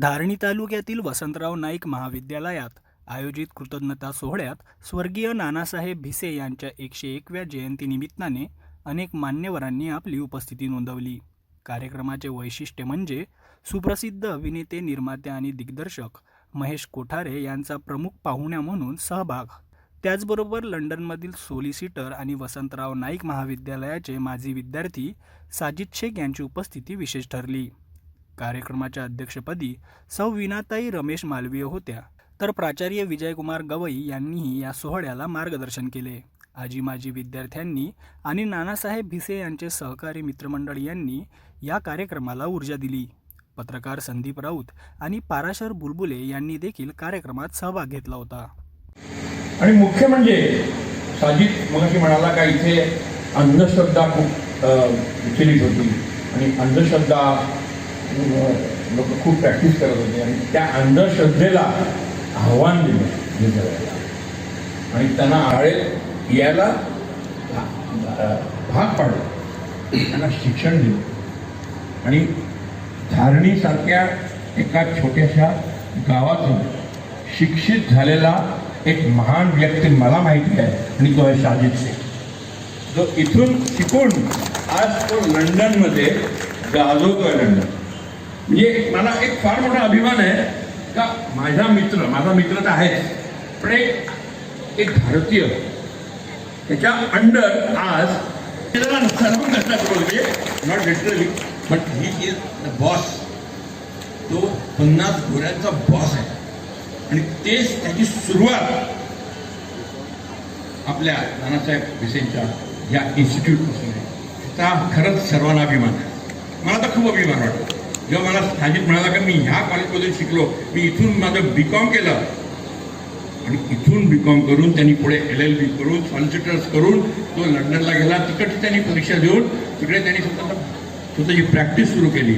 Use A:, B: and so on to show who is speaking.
A: धारणी तालुक्यातील वसंतराव नाईक महाविद्यालयात आयोजित कृतज्ञता सोहळ्यात स्वर्गीय नानासाहेब भिसे यांच्या एकशे एकव्या जयंतीनिमित्ताने अनेक मान्यवरांनी आपली उपस्थिती नोंदवली. कार्यक्रमाचे वैशिष्ट्य म्हणजे सुप्रसिद्ध अभिनेते निर्माते आणि दिग्दर्शक महेश कोठारे यांचा प्रमुख पाहुण्या म्हणून सहभाग. त्याचबरोबर लंडनमधील सोलिसिटर आणि वसंतराव नाईक महाविद्यालयाचे माजी विद्यार्थी साजिद शेख यांची उपस्थिती विशेष ठरली. कार्यक्रमाच्या अध्यक्षपदी सौ विनाताई रमेश मालवीय होत्या. तर प्राचार्य विजयकुमार गवई यांनीही या सोहळ्याला मार्गदर्शन केले. आजी माजी विद्यार्थ्यांनी आणि नानासाहेब भिसे यांचे सहकारी मित्रमंडळ यांनी या कार्यक्रमाला ऊर्जा दिली. पत्रकार संदीप राऊत आणि पाराशर बुलबुले यांनी देखील कार्यक्रमात सहभाग घेतला होता.
B: आणि मुख्य म्हणजे साजिद मगाशी म्हणाला का इथे अंधश्रद्धा खूप विचलित होती. आणि अंधश्रद्धा लोक खूप प्रॅक्टिस करत होते आणि त्या अंधश्रद्धेला आव्हान दिलं हे आणि त्यांना आळे यायला भाग पाडलं. त्यांना शिक्षण दिलं. आणि धारणीसारख्या एका छोट्याशा गावातून शिक्षित झालेला एक महान व्यक्ती मला माहिती आहे आणि तो आहे साजिद सिंग. जो इथून शिकून आज तो लंडनमध्ये गाजवतोय लंडन. म्हणजे मला एक फार मोठा अभिमान आहे का माझा मित्र माझा मित्र तर आहेच पण एक एक भारतीय त्याच्या अंडर आज not literally but he is the boss तो पन्नास घोड्यांचा बॉस आहे. आणि तेच त्याची सुरुवात आपल्या नानासाहेब भिसेंच्या या इन्स्टिट्यूटपासून आहे. त्याचा खरंच सर्वांना अभिमान आहे. मला तर खूप अभिमान वाटतो. जेव्हा मला स्थानिक म्हणाला की मी ह्या कॉलेजमध्ये शिकलो मी इथून माझं बी कॉम केलं. आणि इथून बी कॉम करून त्यांनी पुढे एल एल बी करून सॉलिसिटर्स करून तो लंडनला गेला. तिकडची त्यांनी परीक्षा देऊन तिकडे त्यांनी स्वतः स्वतःची प्रॅक्टिस सुरू केली.